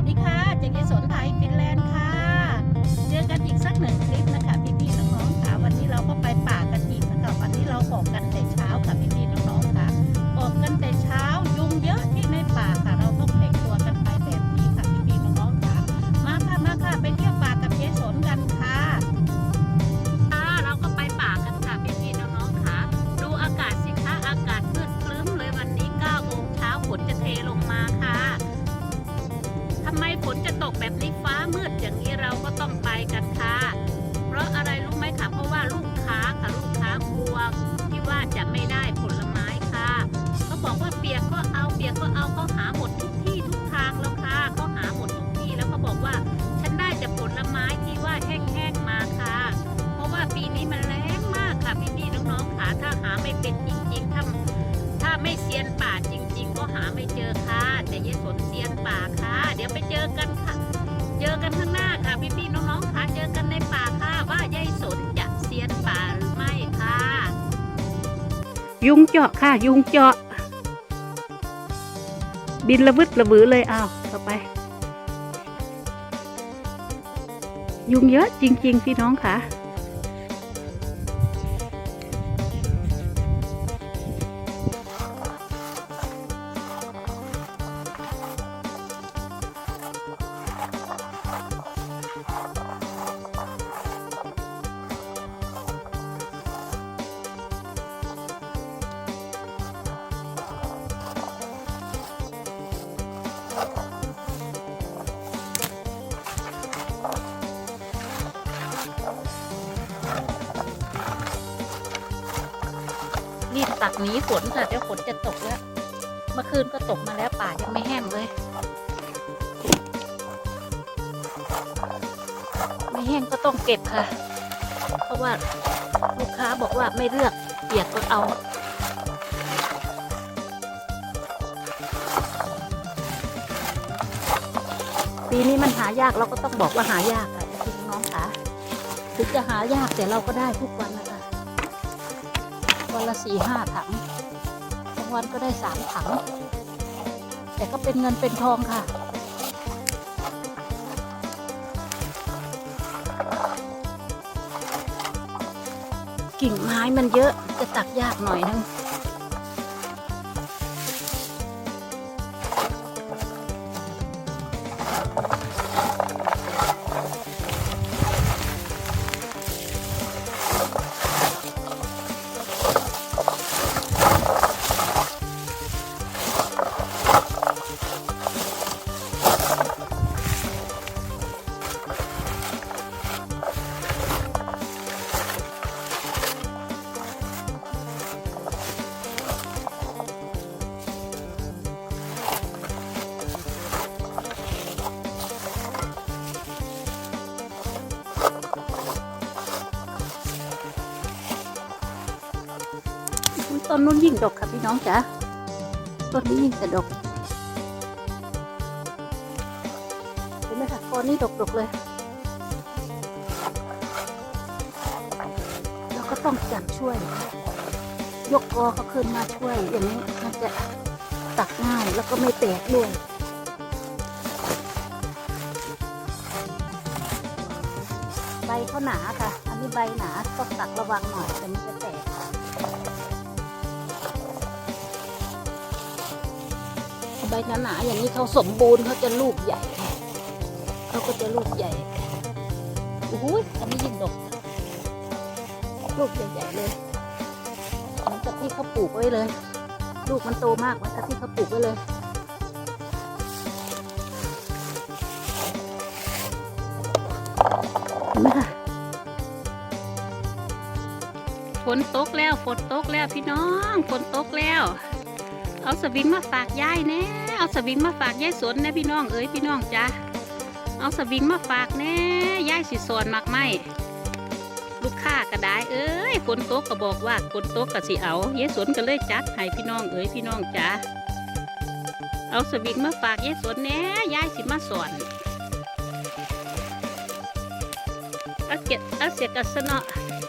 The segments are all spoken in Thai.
สดีค่ะเจกิสนไทยฟินแลนด์ค่ะ เจอกันอีกสักหนึ่งคลิปนะคะพี่ๆน้องๆค่ะวันนี้เราก็ไปป่ากันอีกนะคะวันนี้เราบอกกันเฝนจะตกแบบนี้ฟ้ามืดอย่างนี้เราก็ต้องไป ไปเจอกันค่ะ เจอกันข้างหน้าค่ะพี่ๆน้องๆค่ะเจอกันในป่าค่ะว่ายายสนจะเสียนป่าหรือไม่ค่ะ ยุงเจาะค่ะ ยุงเจาะ บินระวึดระวือเลยอ้าวต่อไป ยุงเยอะจริง ๆ พี่น้องค่ะ ตักหนีฝนค่ะเดี๋ยวฝนจะตกแล้ว เมื่อคืนก็ตกมาแล้วป่ายังไม่แห้งเลย ไม่แห้งก็ต้องเก็บค่ะ เพราะว่าลูกค้าบอกว่าไม่เลือกเปียกก็เอาปีนี้มันหายากเราก็ต้องบอกว่าหายากค่ะพี่น้องค่ะถึงจะหายากแต่เราก็ได้ทุกวันนะคะ วันละสี่ห้าถังบางวันก็ได้สามถัง แต่ก็เป็นเงินเป็นทองค่ะกิ่งไม้มันเยอะจะตักยากหน่อยนึง ต้นนู้นยิ่งดกค่ะพี่น้องจ๋าต้นนี้ยิ่งแต่ดกเห็นไหมคะกอนนี้ดกๆเลย เราก็ต้องจับช่วย ยกกอเขาขึ้นมาช่วย อย่างนี้มันจะตักง่ายแล้วก็ไม่แตกด้วยใบเขาหนาค่ะ อันนี้ใบหนาต้องตักระวังหน่อยเดี๋ยวมันจะแตก ใบหนาๆอย่างนี้เขาสมบูรณ์เขาจะลูกใหญ่เขาก็จะลูกใหญ่โอ้โหอันนี้ยิ่งดก ลูกใหญ่ๆเลยเหมือนกับที่เขาปลูกไว้เลย ลูกมันโตมากเหมือนกับที่เขาปลูกไว้เลยนไหมคะฝนตกแล้วฝนตกแล้วพี่น้องฝนตกแล้ว เอาสวิงมาฝากยายแน่เอาสวิงมาฝากยายสนนะพี่น้องเอ้ยพี่น้องจ้าเอาสวิงมาฝากแน่ยายสิสอนมากไหมลูกค้าก็ได้เอ้ยฝนโตกก็บอกว่าฝนโตกก็สิเอายายสนก็เลยจัดให้พี่น้องเอ้ยพี่น้องจ้าเอาสวิงมาฝากยายสนแน่ยายสิมาสอนอาเกตอาเสียกัสนาะ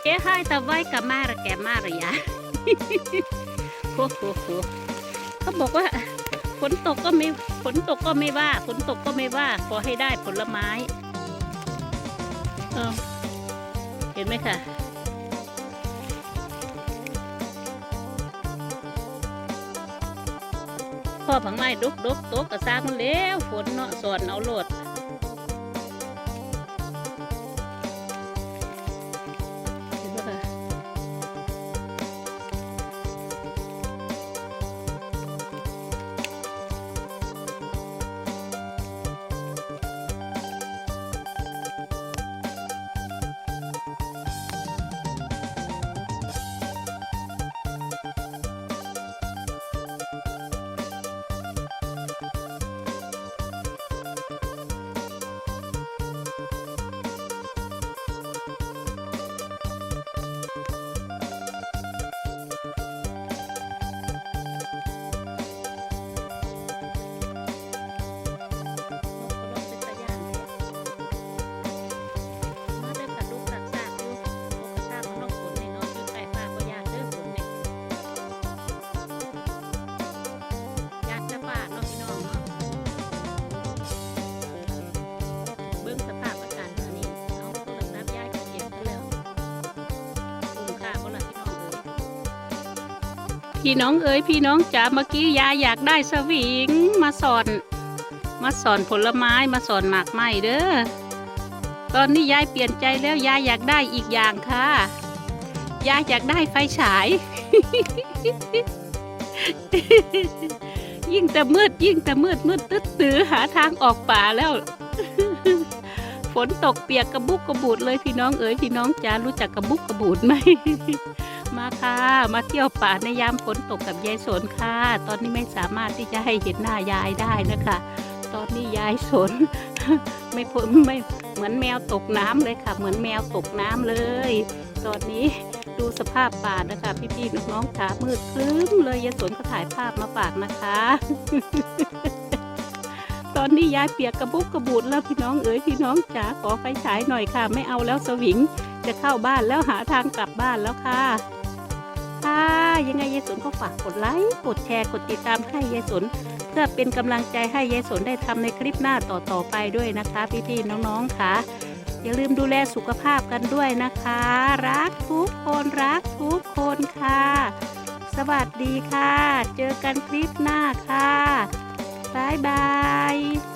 เอ้ให้ตะไว้กับมาระแกมาระยะโอ้โห เขาบอกว่าฝนตกก็ไม่ฝนตกก็ไม่ว่าฝนตกก็ไม่ว่า ขอให้ได้ผลไม้เออเห็นไหมคะพ่อผังไม้ดกดกตกกระซางมันแล้วฝนเนาะสอนเอาโลด พี่น้องเอ้ยพี่น้องเอ้ยพี่น้องจ๋าเมื่อกี้ยายอยากได้สวิงมาสอน มาสอนผลไม้มาสอนหมากไม้เด้อตอนนี้ยายเปลี่ยนใจแล้วยายอยากได้อีกอย่างค่ะยายอยากได้ไฟฉาย ยิ่งแต่มืดยิ่งแต่มืดมืดตึ๊ดตื้อหาทางออกป่าแล้ว ฝนตกเปียกกระบุกกระบูดเลยพี่น้องเอ๋ยพี่น้องจ๋ารู้จักกระบุกกระบูดไหม มาค่ะ มาเที่ยวป่าในยามฝนตกกับยายสนค่ะ ตอนนี้ไม่สามารถที่จะให้เห็นหน้ายายได้นะคะ ตอนนี้ยายสน ไม่พ้นไม่เหมือนแมวตกน้ำเลยค่ะ เหมือนแมวตกน้ำเลย ตอนนี้ดูสภาพป่านะคะ พี่ๆน้องๆขามืดครึ้มเลยยายสนก็ถ่ายภาพมาฝากนะคะ ตอนนี้ยายเปียกกระบุกกระบูดแล้วพี่น้องเอ๋ยพี่น้องจ๋าขอไฟฉายหน่อยค่ะ ไม่เอาแล้วสวิงจะเข้าบ้านแล้วหาทางกลับบ้านแล้วค่ะ ค่ะ ยังไงยายสนก็ฝากกดไลค์ กดแชร์ กดติดตามให้ยายสน เพื่อเป็นกำลังใจให้ยายสนได้ทำในคลิปหน้าต่อๆไปด้วยนะคะ พี่ๆน้องๆค่ะ อย่าลืมดูแลสุขภาพกันด้วยนะคะ รักทุกคนรักทุกคนค่ะ สวัสดีค่ะ เจอกันคลิปหน้าค่ะบ๊ายบาย